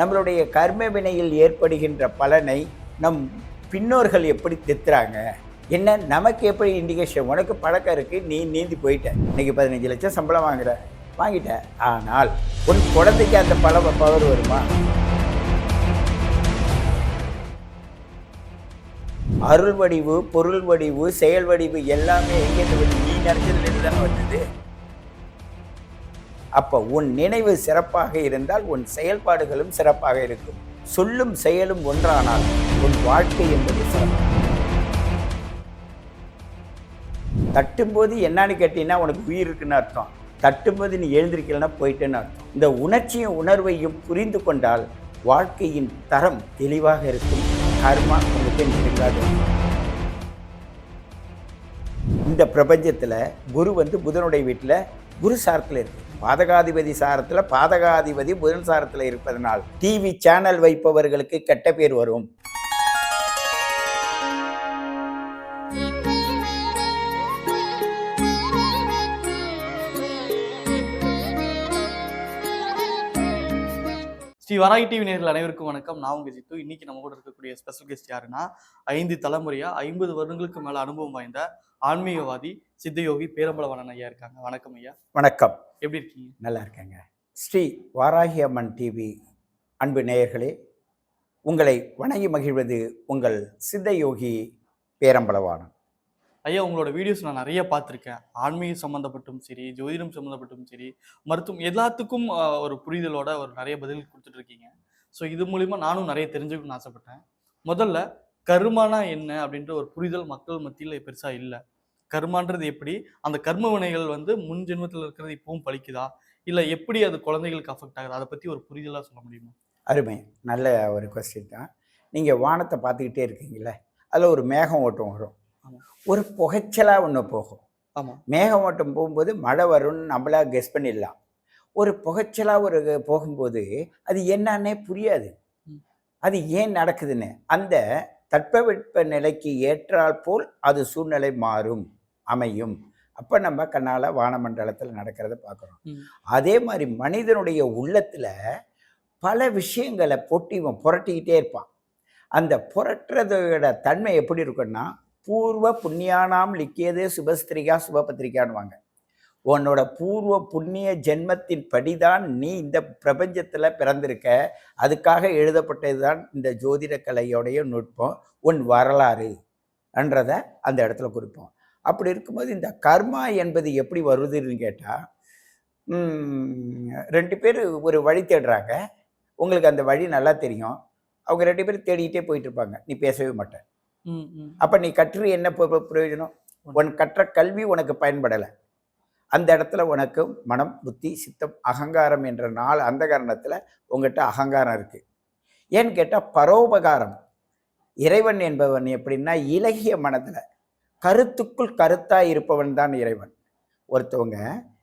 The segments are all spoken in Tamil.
நம்மளுடைய கர்ம வினையில் ஏற்படுகின்ற பலனை நம் பின்னோர்கள் எப்படி தித்துறாங்க? என்ன நமக்கு எப்படி இண்டிகேஷன் உனக்கு பழக்கம் இருக்குது நீ நீந்தி போயிட்ட. இன்னைக்கு பதினஞ்சு லட்சம் சம்பளம் வாங்குற வாங்கிட்ட. ஆனால் உன் குழந்தைக்கு அந்த பல பவர் வருமா? அருள் வடிவு பொருள் வடிவு செயல் வடிவு எல்லாமே எங்கேருந்து நீ நினைச்சதுலேருந்து தானே வந்தது. அப்போ உன் நினைவு சிறப்பாக இருந்தால் உன் செயல்பாடுகளும் சிறப்பாக இருக்கும். சொல்லும் செயலும் ஒன்றானால் உன் வாழ்க்கை என்பது சிறப்பு. தட்டும்போது என்னன்னு கேட்டீங்கன்னா உனக்கு உயிர் இருக்குன்னு அர்த்தம். தட்டும்போது நீ எழுந்திருக்கலன்னா போயிட்டேன்னு அர்த்தம். இந்த உணர்ச்சியும் உணர்வையும் புரிந்து கொண்டால் வாழ்க்கையின் தரம் தெளிவாக இருக்கும். கர்மா உங்களுக்கு நெருங்காது. இந்த பிரபஞ்சத்தில் குரு வந்து புதனுடைய வீட்டில் குரு சாரத்தில் இருக்கு பாதகாதிபதி சாரத்தில் பாதகாதிபதி புதன் சாரத்தில் இருப்பதனால் டிவி சேனல் வைப்பவர்களுக்கு கெட்ட பேர் வரும். ஸ்ரீ வராகி டிவி நேரில் அனைவருக்கும் வணக்கம். நான் உங்க ஜித்து. இன்னைக்கு நம்ம கூட இருக்கக்கூடிய ஸ்பெஷல் கெஸ்ட் யாருன்னா ஐந்து தலைமுறையா ஐம்பது வருடங்களுக்கு மேல அனுபவம் வாய்ந்த ஆன்மீகவாதி சித்தயோகி பேரம்பலவனன் ஐயா இருக்காங்க. வணக்கம் ஐயா. வணக்கம். எப்படி இருக்கீங்க? நல்லா இருக்கேங்க. ஸ்ரீ வாராகி அம்மன் டிவி அன்பு நேயர்களே உங்களை வணங்கி மகிழ்வது உங்கள் சித்தயோகி பேரம்பலவானன் ஐயா உங்களோட வீடியோஸ் நான் நிறைய பார்த்துருக்கேன். ஆன்மீகம் சம்மந்தப்பட்டும் சரி ஜோதிடம் சம்மந்தப்பட்டும் சரி மருத்துவம் எல்லாத்துக்கும் ஒரு புரிதலோட ஒரு நிறைய பதில் கொடுத்துட்ருக்கீங்க. ஸோ இது மூலிமா நானும் நிறைய தெரிஞ்சுக்கணும்னு ஆசைப்பட்டேன். முதல்ல கருமானா என்ன அப்படின்ற ஒரு புரிதல் மக்கள் மத்தியில் பெருசாக இல்லை. கர்மான்றது எப்படி? அந்த கர்ம வினைகள் வந்து முன் ஜென்மத்தில் இருக்கிறது இப்பவும் பழிக்குதா? இல்லை எப்படி அது குழந்தைகளுக்கு அஃபெக்ட் ஆகுது? அதை பற்றி ஒரு புரிதலாக சொல்ல முடியுமா? அருமை. நல்ல ஒரு கொஸ்டின் தான். நீங்கள் வானத்தை பார்த்துக்கிட்டே இருக்கீங்களே அதில் ஒரு மேகம் ஓட்டம் வரும். ஒரு புகைச்சலாக ஒன்று போகும். ஆமாம் மேகம் ஓட்டம் போகும்போது மழை வரும்னு நம்மளா கெஸ் பண்ணிடலாம். ஒரு புகைச்சலாக ஒரு போகும்போது அது என்னன்னே புரியாது. அது ஏன் நடக்குதுன்னு? அந்த தட்பவெட்ப நிலைக்கு ஏற்றால் போல் அது சூழ்நிலை மாறும் அமையும். அப்போ நம்ம கண்ணால் வானமண்டலத்தில் நடக்கிறத பார்க்குறோம். அதே மாதிரி மனிதனுடைய உள்ளத்தில் பல விஷயங்களை போட்டு புரட்டிக்கிட்டே இருப்பான். அந்த புரட்டுறதோட தன்மை எப்படி இருக்குன்னா பூர்வ புண்ணியானாம் லிக்கியதே சுபஸ்திரிகா சுபபத்திரிகான்வாங்க உன்னோட பூர்வ புண்ணிய ஜென்மத்தின் படிதான் நீ இந்த பிரபஞ்சத்தில் பிறந்திருக்க. அதுக்காக எழுதப்பட்டது தான் இந்த ஜோதிட கலையோடைய நுட்பம். உன் வரலாறு என்றதை அந்த இடத்துல குறிப்போம். அப்படி இருக்கும்போது இந்த கர்மா என்பது எப்படி வருதுன்னு கேட்டால் ரெண்டு பேர் ஒரு வழி தேடுறாங்க. உங்களுக்கு அந்த வழி நல்லா தெரியும். அவங்க ரெண்டு பேரும் தேடிக்கிட்டே போயிட்டு இருப்பாங்க. நீ பேசவே மாட்டேன் அப்போ நீ கற்று என்ன பிரயோஜனம்? உன் கற்ற கல்வி உனக்கு பயன்படலை. அந்த இடத்துல உனக்கு மனம் புத்தி சித்தம் அகங்காரம் என்ற நாலு அந்த காரணத்தில் உங்ககிட்ட அகங்காரம் இருக்குது ஏன்னு கேட்டால் பரோபகாரம். இறைவன் என்பவன் எப்படின்னா இலகிய மனதில் கருத்துக்குள் கருத்தாக இருப்பவன் தான் இறைவன். ஒருத்தவங்க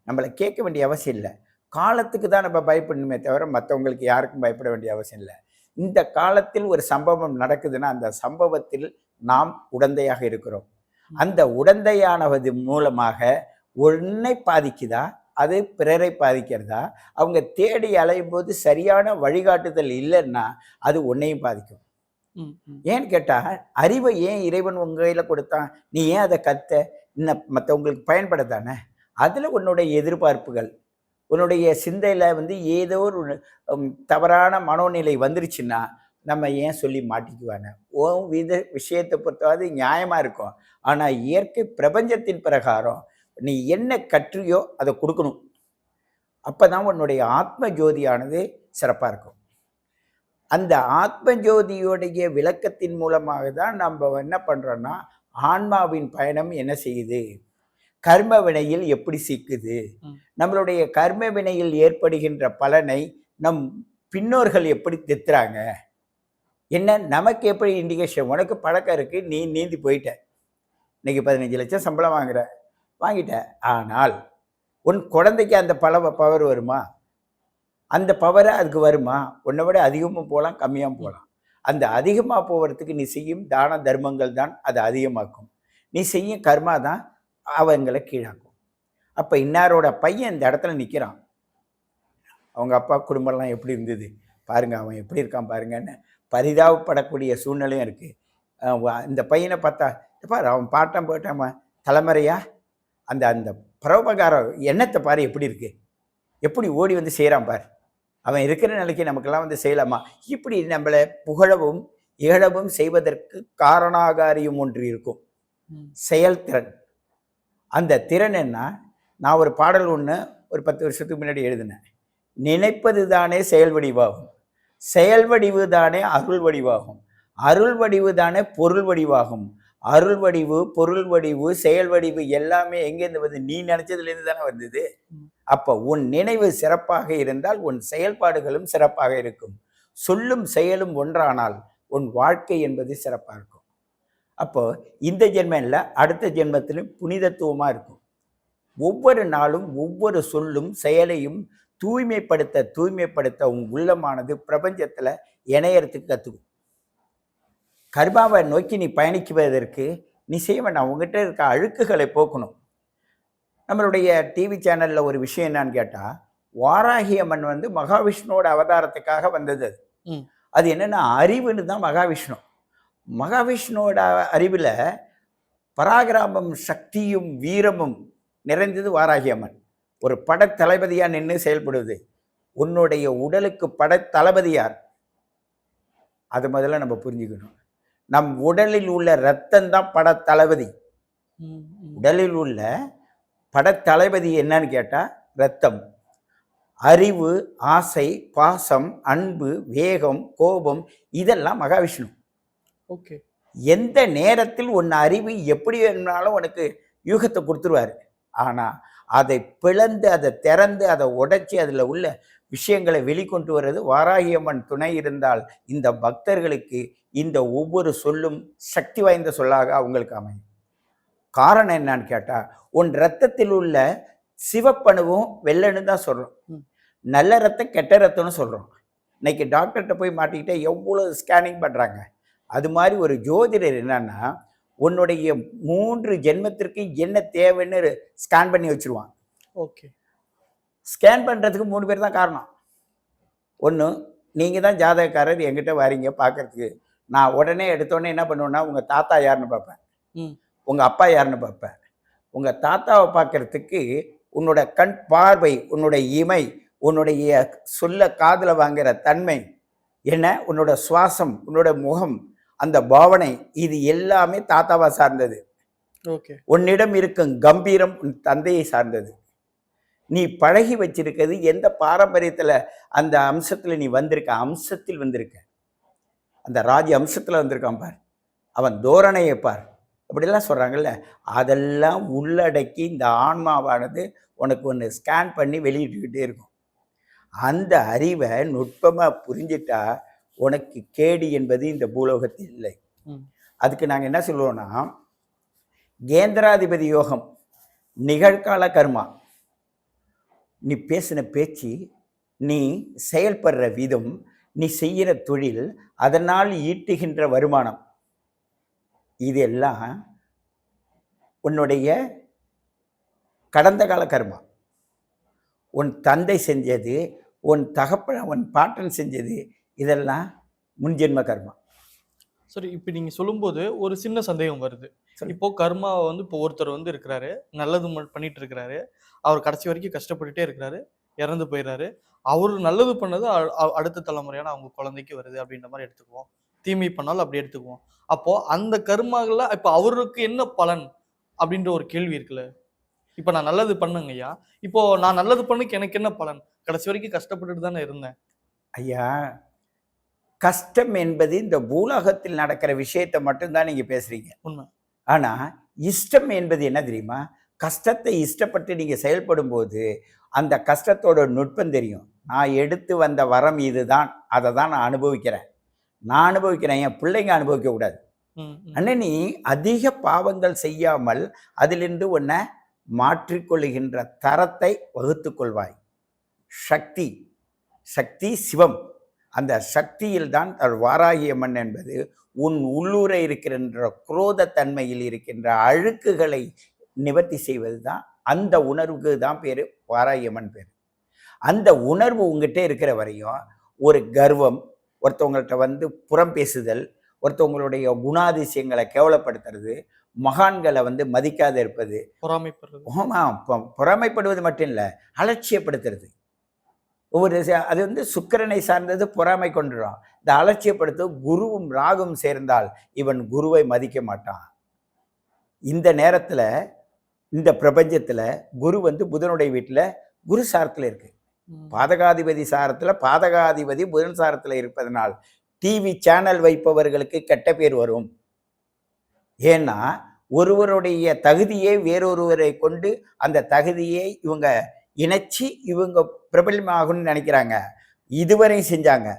நம்மளை கேட்க வேண்டிய அவசியம் இல்லை. காலத்துக்கு தான் நம்ம பயப்படணுமே தவிர மற்றவங்களுக்கு யாருக்கும் பயப்பட வேண்டிய அவசியம் இல்லை. இந்த காலத்தில் ஒரு சம்பவம் நடக்குதுன்னா அந்த சம்பவத்தில் நாம் உடந்தையாக இருக்கிறோம். அந்த உடந்தையானது மூலமாக உன்னை பாதிக்குதா? அது பிறரை பாதிக்கிறதா? அவங்க தேடி அலையும் போது சரியான வழிகாட்டுதல் இல்லைன்னா அது உன்னையும் பாதிக்கும். ஏன்னு கேட்டால் அறிவை ஏன் இறைவன் உங்க கையில் கொடுத்தான்? நீ ஏன் அதை கத்த? இன்னும் மற்றவங்களுக்கு பயன்பட தானே? அதில் உன்னுடைய எதிர்பார்ப்புகள் உன்னுடைய சிந்தையில் வந்து ஏதோ ஒரு தவறான மனோநிலை வந்துருச்சுன்னா நம்ம ஏன் சொல்லி மாட்டிக்குவானே? ஓ வித விஷயத்தை பொறுத்தவரை நியாயமாக இருக்கும். ஆனால் இயற்கை பிரபஞ்சத்தின் பிரகாரம் நீ என்ன கற்றியோ அதை கொடுக்கணும். அப்போ தான் உன்னுடைய ஆத்ம ஜோதியானது சிறப்பாக இருக்கும். அந்த ஆத்ம ஜோதியோடைய விளக்கத்தின் மூலமாக தான் நம்ம என்ன பண்ணுறோன்னா ஆன்மாவின் பயணம் என்ன செய்யுது? கர்ம வினையில் எப்படி சிக்குது. நம்மளுடைய கர்ம வினையில் ஏற்படுகின்ற பலனை நம் பின்னோர்கள் எப்படி தித்துறாங்க? என்ன? நமக்கு எப்படி இண்டிகேஷன் உனக்கு பழக்கம் இருக்கு நீ நீந்தி போயிட்ட. இன்னைக்கு பதினஞ்சு லட்சம் சம்பளம் வாங்குற. வாங்கிட்ட. ஆனால் உன் குழந்தைக்கு அந்த பல பவர் வருமா? அந்த பவரை அதுக்கு வருமா? உன்னை விட அதிகமும் போகலாம் கம்மியாகவும் போகலாம் அந்த அதிகமாக போகிறதுக்கு நீ செய்யும் தான தர்மங்கள் தான் அதை அதிகமாக்கும். நீ செய்யும் கர்மா தான் அவங்களை கீழாக்கும். அப்போ இன்னாரோட பையன் இந்த இடத்துல நிற்கிறான் அவங்க அப்பா குடும்பம்லாம் எப்படி இருந்தது? பாருங்க அவன் எப்படி இருக்கான் பாருங்கன்னு பரிதாபப்படக்கூடிய சூழ்நிலையும் இருக்கு. அஹ் வ- இந்த பையனை பார்த்தா பாரு அவன் பாட்டம் போட்டான் தலைமுறையா? அந்த அந்த பரோபகார எண்ணத்தை பாரு எப்படி இருக்கு? எப்படி ஓடி வந்து செய்கிறான் பார்? அவன் இருக்கிற நிலைக்கு நமக்கெல்லாம் வந்து செய்யலாமா? இப்படி நம்மளை புகழவும் இகழவும் செய்வதற்கு காரணாகாரியம் ஒன்று இருக்கும். செயல்திறன் அந்த திறன் என்ன? நான் ஒரு பாடல் ஒன்று ஒரு பத்து வருஷத்துக்கு முன்னாடி எழுதினேன். நினைப்பது தானே செயல் வடிவாகும். செயல் வடிவு தானே அருள் வடிவாகும். அருள் வடிவு தானே பொருள் வடிவாகும். அருள் வடிவு பொருள் வடிவு செயல் வடிவு எல்லாமே எங்கேருந்து வருது? நீ நினைச்சதுலேருந்து தானே வந்தது. அப்போ உன் நினைவு சிறப்பாக இருந்தால் உன் செயல்பாடுகளும் சிறப்பாக இருக்கும். சொல்லும் செயலும் ஒன்றானால் உன் வாழ்க்கை என்பது சிறப்பாக இருக்கும். அப்போ இந்த ஜென்மம் இல்லை அடுத்த ஜென்மத்திலும் புனிதத்துவமாக இருக்கும். ஒவ்வொரு நாளும் ஒவ்வொரு சொல்லும் செயலையும் தூய்மைப்படுத்த தூய்மைப்படுத்த உன் உள்ளமானது பிரபஞ்சத்தில் இணையறதுக்கு கற்றுக்கும் கர்மாவை நோக்கி நீ பயணிக்குவதற்கு நீ செய்ய வேண்டாம் உங்ககிட்ட இருக்க அழுக்குகளை போக்கணும். நம்மளுடைய டிவி சேனலில் ஒரு விஷயம் என்னன்னு கேட்டால் வாராகி அம்மன் வந்து மகாவிஷ்ணுவோட அவதாரத்துக்காக வந்தது அது. அது என்னன்னா அறிவுன்னு தான் மகாவிஷ்ணு. மகாவிஷ்ணுவோட அறிவில் பராகிராமம் சக்தியும் வீரமும் நிறைந்தது வாராகி அம்மன். ஒரு படத்தளபதியாக நின்று செயல்படுவது உன்னுடைய உடலுக்கு படத்தளபதி யார்? அது முதல்ல நம்ம புரிஞ்சுக்கணும். நம் உடலில் உள்ள ரத்தம் தான் படத்தளபதி. உடலில் உள்ள படத்தளபதி என்னன்னு கேட்டால் ரத்தம். அறிவு ஆசை பாசம் அன்பு வேகம் கோபம் இதெல்லாம் மகாவிஷ்ணு. ஓகே. எந்த நேரத்தில் உன் அறிவு எப்படி வேணும்னாலும் உனக்கு யூகத்தை கொடுத்துருவாரு. ஆனால் அதை பிளந்து அதை திறந்து அதை உடைச்சி அதில் உள்ள விஷயங்களை வெளிக்கொண்டு வர்றது. வாராகியம்மன் துணை இருந்தால் இந்த பக்தர்களுக்கு இந்த ஒவ்வொரு சொல்லும் சக்தி வாய்ந்த சொல்லாக அவங்களுக்கு அமையும். காரணம் என்னன்னு கேட்டால் உன் ரத்தத்தில் உள்ள சிவப்பணுவும் வெள்ளன்னு தான் சொல்கிறோம். நல்ல ரத்தம் கெட்ட ரத்தம்னு சொல்கிறோம் இன்னைக்கு டாக்டர்கிட்ட போய் மாட்டிக்கிட்டே எவ்வளோ ஸ்கேனிங் பண்ணுறாங்க அது மாதிரி ஒரு ஜோதிடர் என்னன்னா உன்னுடைய மூன்று ஜென்மத்திற்கு என்ன தேவைன்னு ஸ்கேன் பண்ணி வச்சிருவான் ஓகே. ஸ்கேன் பண்ணுறதுக்கு மூணு பேர் தான் காரணம். ஒன்று நீங்கள் தான் ஜாதகக்காரர் என்கிட்ட வாரீங்க பார்க்கறதுக்கு நான் உடனே எடுத்தோடனே என்ன பண்ணுவேன்னா உங்கள் தாத்தா யாருன்னு பார்ப்பேன். ம். உங்கள் அப்பா யாருன்னு பார்ப்பேன். உங்கள் தாத்தாவை பார்க்கறதுக்கு உன்னோட கண் பார்வை உன்னோட இமை உன்னுடைய சொல்ல காதில் வாங்குற தன்மை என்ன? உன்னோட சுவாசம் உன்னோட முகம் அந்த பாவனை இது எல்லாமே தாத்தாவை சார்ந்தது. ஓகே. உன்னிடம் இருக்கும் கம்பீரம் உன் தந்தையை சார்ந்தது. நீ பழகி வச்சிருக்கிறது எந்த பாரம்பரியத்தில் அந்த அம்சத்தில் நீ வந்திருக்க? அம்சத்தில் வந்திருக்க. அந்த ராஜ அம்சத்தில் வந்திருக்கான் பார். அவன் தோரணையை பார். அப்படிலாம் சொல்கிறாங்கல்ல அதெல்லாம் உள்ளடக்கி இந்த ஆன்மாவானது உனக்கு ஒன்று ஸ்கேன் பண்ணி வெளியிட்டுக்கிட்டே இருக்கும். அந்த அறிவை நுட்பமாக புரிஞ்சிட்டா உனக்கு கேடு என்பது இந்த பூலோகத்தில் இல்லை. அதுக்கு நாங்கள் என்ன சொல்லுவோம்னா கேந்திராதிபதி யோகம் நிகழ்கால கர்மா நீ பேசின பேச்சு நீ செயல்படுற விதம் நீ செய்கிற தொழில் அதனால் ஈட்டுகின்ற வருமானம் இதெல்லாம் உன்னுடைய கடந்த கால கர்மா உன் தந்தை செஞ்சது உன் தகப்பன் உன் பாட்டன் செஞ்சது இதெல்லாம் முன்ஜென்ம கர்மா. சரி இப்போ நீங்க சொல்லும்போது ஒரு சின்ன சந்தேகம் வருது. இப்போ கர்மா வந்து இப்போ ஒருத்தர் வந்து இருக்கிறாரு நல்லது பண்ணிட்டு இருக்கிறாரு. அவர் கடைசி வரைக்கும் கஷ்டப்பட்டுட்டே இருக்கிறாரு இறந்து போயிடுறாரு அவர் நல்லது பண்ணது அடுத்த தலைமுறையான அவங்க குழந்தைக்கு வருது அப்படின்ற மாதிரி எடுத்துக்குவோம். தீமை பண்ணாலும் அப்படி எடுத்துக்குவோம். அப்போ அந்த கர்மாகள்ல இப்போ அவருக்கு என்ன பலன் அப்படின்ற ஒரு கேள்வி இருக்குல்ல? இப்போ நான் நல்லது பண்ணுங்க ஐயா. இப்போ நான் நல்லது பண்ணுக்கு எனக்கு என்ன பலன்? கடைசி வரைக்கும் கஷ்டப்பட்டுட்டு தானே இருந்தேன். ஐயா கஷ்டம் என்பது இந்த பூலோகத்தில் நடக்கிற விஷயத்தை மட்டும்தான் நீங்க பேசுறீங்க. உண்மை. ஆனா இஷ்டம் என்பது என்ன தெரியுமா? கஷ்டத்தை இஷ்டப்பட்டு நீங்க செயல்படும் போது அந்த கஷ்டத்தோட நுட்பம் தெரியும். நான் எடுத்து வந்த வரம் இதுதான். அதை தான் நான் அனுபவிக்கிறேன். நான் அனுபவிக்கிறேன். என் பிள்ளைங்க அனுபவிக்க கூடாது. ம், ம். அண்ணன் நீ அதிக பாவங்கள் செய்யாமல் அதிலிருந்து உன்னை மாற்றிக்கொள்ளுகின்ற தரத்தை வகுத்து கொள்வாய். சக்தி. சக்தி சிவம். அந்த சக்தியில் தான் வாராகியம்மன் என்பது உன் உள்ளூர இருக்கின்ற குரோத தன்மையில் இருக்கின்ற அழுக்குகளை நிவர்த்தி செய்வது தான் அந்த உணர்வுக்கு தான் பேர் வாராகியம்மன் பேர். அந்த உணர்வு உங்ககிட்ட இருக்கிற வரையும் ஒரு கர்வம் ஒருத்தவங்கள்ட்ட வந்து புறம் பேசுதல் ஒருத்தவங்களுடைய குணாதிசயங்களை கேவலப்படுத்துறது மகான்களை வந்து மதிக்காத இருப்பது பொறாமைப்படுறது. ஆமா பொ- பொறாமைப்படுவது மட்டும் இல்லை அலட்சியப்படுத்துறது. ஒவ்வொரு அது வந்து சுக்கிரனை சார்ந்தது பொறாமை கொண்டுடும். இந்த அலட்சியப்படுத்த குருவும் ராகும் சேர்ந்தால் இவன் குருவை மதிக்க மாட்டான். இந்த நேரத்துல இந்த பிரபஞ்சத்துல குரு வந்து புதனுடைய வீட்டுல குரு சாரத்துல இருக்கு. பாதகாதிபதி சாரத்துல பாதகாதிபதி புதன் சாரத்துல இருப்பதனால் டிவி சேனல் வைப்பவர்களுக்கு கெட்ட பேர் வரும். ஏன்னா ஒருவருடைய தகுதியை வேறொருவரை கொண்டு அந்த தகுதியை இவங்க இணைச்சி இவங்க பிரபலமாகும்னு நினைக்கிறாங்க. இதுவரை செஞ்சாங்க.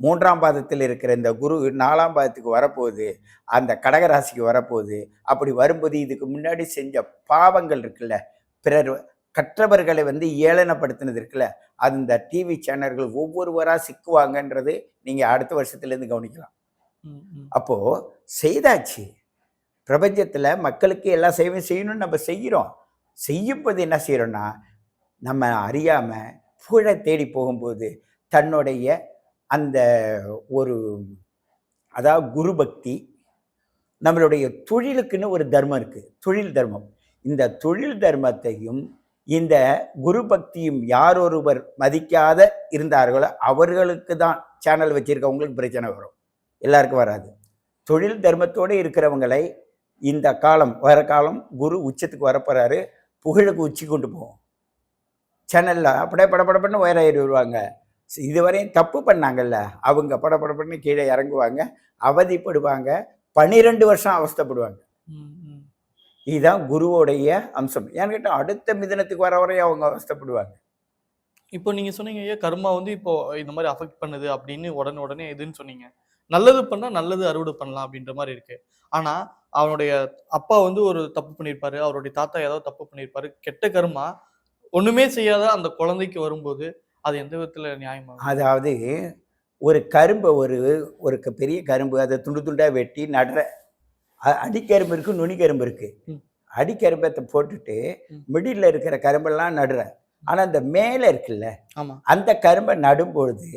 மூன்றாம் பாதத்தில் இருக்கிற இந்த குரு நாலாம் பாதத்துக்கு வரப்போகுது. அந்த கடகராசிக்கு வரப்போகுது. அப்படி வரும்போது இதுக்கு முன்னாடி செஞ்ச பாவங்கள் இருக்குல்ல. பிறர் கற்றவர்களை வந்து ஏளனப்படுத்தினது இருக்குல்ல. அந்த டிவி சேனல்கள் ஒவ்வொருவராக சிக்குவாங்கன்றது நீங்கள் அடுத்த வருஷத்துலேருந்து கவனிக்கலாம். ம், ம். அப்போ செய்தாச்சு. பிரபஞ்சத்தில் மக்களுக்கு எல்லா சேவையும் செய்யணும்னு நம்ம செய்கிறோம் செய்யும்போது என்ன செய்கிறோம்னா நம்ம அறியாமல் புகழை தேடி போகும்போது தன்னுடைய அந்த ஒரு அதாவது குரு பக்தி நம்மளுடைய தொழிலுக்குன்னு ஒரு தர்மம் இருக்குது தொழில் தர்மம். இந்த தொழில் தர்மத்தையும் இந்த குரு பக்தியும் யார் ஒருவர் மதிக்காத இருந்தார்களோ அவர்களுக்கு தான் சேனல் வச்சிருக்கவங்களுக்கு பிரச்சனை வரும். எல்லாருக்கும் வராது. தொழில் தர்மத்தோடு இருக்கிறவங்களை இந்த காலம் வர காலம் குரு உச்சத்துக்கு வரப்போகிறாரு புகழுக்கு உச்சி கொண்டு போவோம். சேனலில் அப்படியே படபடப்படன்னு உயர ஏறி வருவாங்க. இதுவரையும் தப்பு பண்ணாங்கல்ல? அவங்க படபடப்படன்னு கீழே இறங்குவாங்க அவதிப்படுவாங்க பன்னிரெண்டு வருஷம் அவஸ்தைப்படுவாங்க. இதுதான் குருவோடைய அம்சம். ஏன்னு கேட்டால் அடுத்த மிதனத்துக்கு வர வரையும் அவங்க அவஸ்தைப்படுவாங்க. இப்போ நீங்க சொன்னீங்க ஐயா கர்மா வந்து இப்போ இந்த மாதிரி அஃபெக்ட் பண்ணுது அப்படின்னு உடனே உடனே எதுன்னு சொன்னீங்க. நல்லது பண்ணா நல்லது அறுவடை பண்ணலாம் அப்படின்ற மாதிரி இருக்கு. ஆனா அவனுடைய அப்பா வந்து ஒரு தப்பு பண்ணியிருப்பாரு அவருடைய தாத்தா ஏதாவது தப்பு பண்ணியிருப்பாரு கெட்ட கர்மா ஒண்ணுமே செய்யாத அந்த குழந்தைக்கு வரும்போது அது எந்த விதத்துல நியாயமா அதாவது ஒரு கரும்பை ஒரு ஒரு பெரிய கரும்பு அதை துண்டு துண்டாக வெட்டி நடுற அடிக்கரும்பு இருக்கு நுனிக்கரும்பு இருக்கு. ம். அடிக்கரும்பத்தை போட்டுட்டு. மிடில் இருக்கிற கரும்பெல்லாம் நடுற. ஆனால் அந்த மேலே இருக்குல்ல அந்த கரும்பை நடும்பொழுது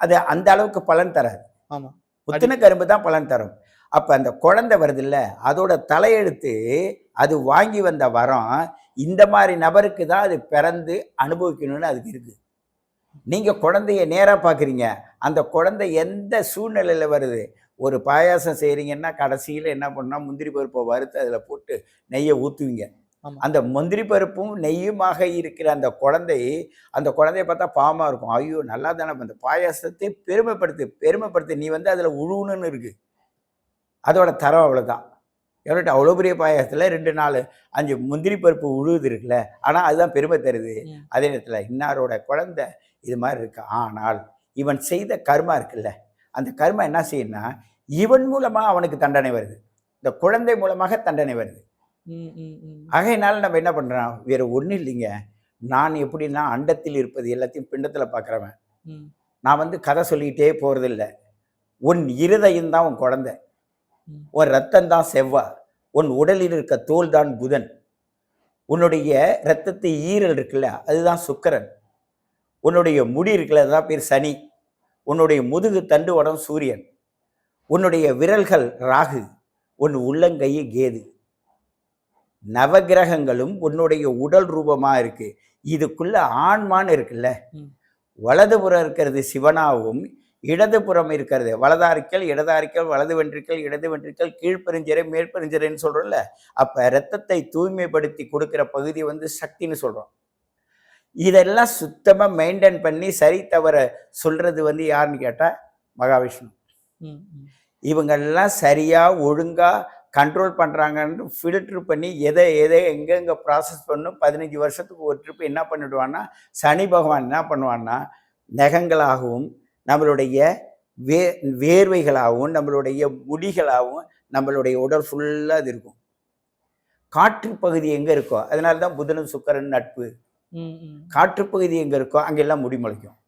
அது அந்த அளவுக்கு பலன் தராது. ஆமா. முத்தின கரும்பு தான் பலன் தரும். அப்போ அந்த குழந்தை வருதுல்ல அதோட தலையெழுத்து அது வாங்கி வந்த வரம் இந்த மாதிரி நபருக்கு தான் அது பிறந்து அனுபவிக்கணும்னு அதுக்கு இருக்கு. நீங்க குழந்தைய நேரா பார்க்குறீங்க அந்த குழந்தை எந்த சூழ்நிலையில வருது? ஒரு பாயாசம் செய்றீங்கன்னா கடைசியில் என்ன பண்ணா முந்திரி பருப்பை வறுத்து அதில் போட்டு நெய்யை ஊற்றுவீங்க. அந்த முந்திரி பருப்பும் நெய்யுமாக இருக்கிற அந்த குழந்தை அந்த குழந்தைய பார்த்தா பாவமாக இருக்கும். ஐயோ நல்லா தானே அந்த பாயாசத்தை பெருமைப்படுத்து பெருமைப்படுத்து. நீ வந்து அதில் உழுவுன்னு இருக்கு. அதோட தரம் அவ்வளோதான் எவ்வளோ அவ்வளோ பெரிய பாயாசத்தில் ரெண்டு நாலு அஞ்சு முந்திரி பருப்பு உழுவுது இருக்குல்ல ஆனால் அதுதான் பெருமை தருது. அதே நேரத்தில் இன்னாரோட குழந்தை இது மாதிரி இருக்கு? ஆனால் இவன் செய்த கர்மா இருக்குல்ல? அந்த கர்மா என்ன செய்யும்னா இவன் மூலமாக அவனுக்கு தண்டனை வருது. இந்த குழந்தை மூலமாக தண்டனை வருது. ஆகையினால நம்ம என்ன பண்ணுறோம் வேற ஒன்றும் இல்லைங்க. நான் எப்படின்னா அண்டத்தில் இருப்பது எல்லாத்தையும் பிண்டத்தில் பார்க்குறவன் நான் வந்து கதை சொல்லிக்கிட்டே போகிறதில்ல உன் இருதயம் தான் உன் குழந்தை. உன் ரத்தம் தான் செவ்வாய் உன் உடலில் இருக்க தோல் தான் புதன். உன்னுடைய ரத்தத்து ஈரல் இருக்குல்ல அதுதான் சுக்கிரன். உன்னுடைய முடி இருக்குல்ல அதுதான் பேர் சனி. உன்னுடைய முதுகு தண்டு உடம் சூரியன். உன்னுடைய விரல்கள் ராகு. உன் உள்ளங்கை கேது. நவகிரகங்களும் உன்னுடைய உடல் ரூபமா இருக்கு. இதுக்குள்ள ஆன்மான்னு இருக்குல்ல. வலதுபுறம் இருக்கிறது சிவனாகவும் இடதுபுறம் இருக்கிறது. வலதாரிக்கல் இடதாரிக்கல் வலது வென்றிக்கல் இடது வென்றிக்கல் கீழ்ப்பெருஞ்சிறை மேற்பெருஞ்சிறைன்னு சொல்றோம்ல அப்ப ரத்தத்தை தூய்மைப்படுத்தி கொடுக்கிற பகுதி வந்து சக்தின்னு சொல்றோம். இதெல்லாம் சுத்தமா மெயின்டைன் பண்ணி சரி தவற சொல்றது வந்து யாருன்னு கேட்டா மகாவிஷ்ணு. இவங்கெல்லாம் சரியா ஒழுங்கா கண்ட்ரோல் பண்றாங்கன்னு ஃபில்டர் பண்ணி எதை எதை எங்கெங்க ப்ராசஸ் பண்ணும் பதினஞ்சு வருஷத்துக்கு ஒரு ட்ரிப் என்ன பண்ணிடுவான்னா சனி பகவான் என்ன பண்ணுவான்னா நகங்களாகவும் நம்மளுடைய வே வேர்வைகளாகவும் நம்மளுடைய முடிகளாகவும் நம்மளுடைய உடல் ஃபுல்லாக அது இருக்கும். காற்று பகுதி எங்கே இருக்கோ அதனால தான் புதனும் சுக்கரன் நட்பு. காற்று பகுதி எங்கே இருக்கோ அங்கெல்லாம் முடி முளைக்கும்.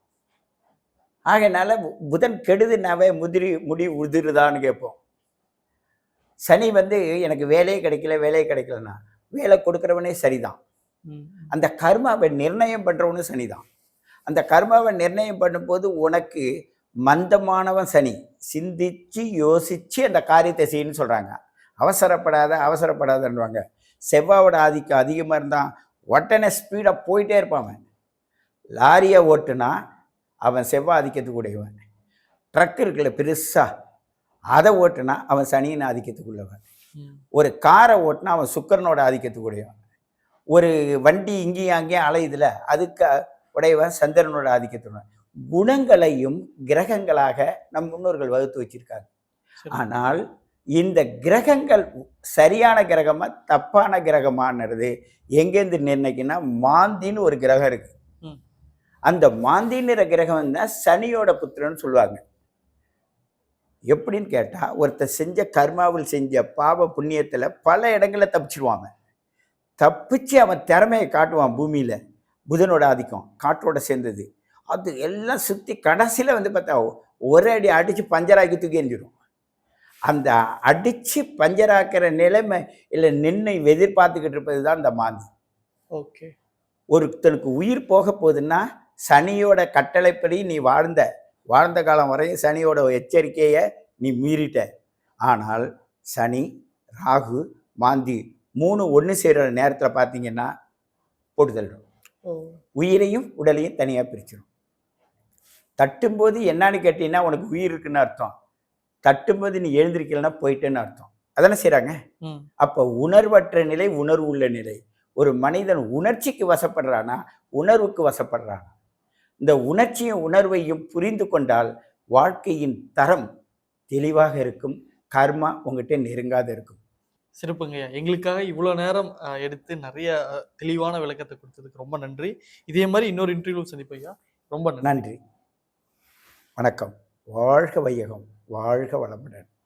ஆகையினால புதன் கெடுதுனாவே முதிரி முடி உதிருதான்னு கேட்போம். சனி வந்து எனக்கு வேலையே கிடைக்கல வேலையே கிடைக்கலன்னா வேலை கொடுக்குறவனே சரிதான். அந்த கர்மாவை நிர்ணயம் பண்ணுறவனும் சனிதான். அந்த கர்மாவை நிர்ணயம் பண்ணும்போது உனக்கு மந்தமானவன் சனி. சிந்திச்சு யோசிச்சு அந்த காரியத்தை செய்யணும்னு சொல்றாங்க. அவசரப்படாத அவசரப்படாதன்னுவாங்க. செவ்வாவோட ஆதிக்கம் அதிகமாக இருந்தால் உடனே ஸ்பீடாக போயிட்டே இருப்பான் அவன். லாரியை ஓட்டுனா அவன் செவ்வாய் ஆதிக்கத்துக்கு உடையவன். ட்ரக் இருக்குல்ல பெருசாக அதை ஓட்டுனா அவன் சனியின் ஆதிக்கத்துக்குள்ளவன். ஒரு காரை ஓட்டினா அவன் சுக்கரனோட ஆதிக்கத்துக்கு உடையவன். ஒரு வண்டி இங்கேயும் அங்கேயும் அலையுதுல அதுக்கு உடையவன் சந்திரனோட ஆதிக்கத்துடன் குணங்களையும் கிரகங்களாக நம் முன்னோர்கள் வகுத்து வச்சிருக்காங்க. சரி. ஆனால் இந்த கிரகங்கள் சரியான கிரகமா தப்பான கிரகமானது எங்கேருந்து நிர்ணயிக்குன்னா மாந்தின்னு ஒரு கிரகம் இருக்கு. அந்த மாந்தின்னுற கிரகம் தான் சனியோட புத்திரன்னு சொல்லுவாங்க. எப்படின்னு கேட்டா ஒருத்தர் செஞ்ச கர்மாவில் செஞ்ச பாவ புண்ணியத்துல பல இடங்களில் தப்பிச்சிருவாங்க. தப்பிச்சு அவன் திறமையை காட்டுவான் பூமியில. புதனோட ஆதிக்கம் காற்றோட சேர்ந்தது. அது எல்லாம் சுத்தி கடைசியில வந்து பார்த்தா ஒரே அடி அடிச்சு பஞ்சராக்கி தூக்கி எறிஞ்சிடும். அந்த அடிச்சு பஞ்சராக்கிற நிலைமை இல்லை நின்று எதிர்பார்த்துக்கிட்டு இருப்பது தான் இந்த மாந்தி. ஓகே. ஒருத்தனுக்கு உயிர் போக போகுதுன்னா சனியோட கட்டளைப்படி நீ வாழ்ந்த வாழ்ந்த காலம் வரையும் சனியோட எச்சரிக்கையை நீ மீறிட்ட. ஆனால் சனி ராகு மாந்தி மூணு ஒன்று சேர நேரத்தில் பார்த்தீங்கன்னா போட்டு தள்ளிடும் உயிரையும் உடலையும் தனியாக பிரிச்சிடும் தட்டும்போது என்னன்னு கேட்டீங்கன்னா உனக்கு உயிர் இருக்குன்னு அர்த்தம். தட்டும்போது நீ எழுந்திருக்கலன்னா போயிட்டேன்னு அர்த்தம். அதானே செய்கிறாங்க அப்போ உணர்வற்ற நிலை உணர்வு உள்ள நிலை. ஒரு மனிதன் உணர்ச்சிக்கு வசப்படுறானா? உணர்வுக்கு வசப்படுறானா? இந்த உணர்ச்சியும் உணர்வையும் புரிந்து கொண்டால் வாழ்க்கையின் தரம் தெளிவாக இருக்கும். கர்மா உங்ககிட்ட நெருங்காத இருக்கும். சிறப்புங்கய்யா எங்களுக்காக இவ்வளோ நேரம் எடுத்து நிறைய தெளிவான விளக்கத்தை கொடுத்ததுக்கு ரொம்ப நன்றி. இதே மாதிரி இன்னொரு இன்டர்வியூ சந்திப்பையா ரொம்ப நன்றி. நன்றி. வணக்கம். வாழ்க வையகம். வாழ்க வளமுடன்.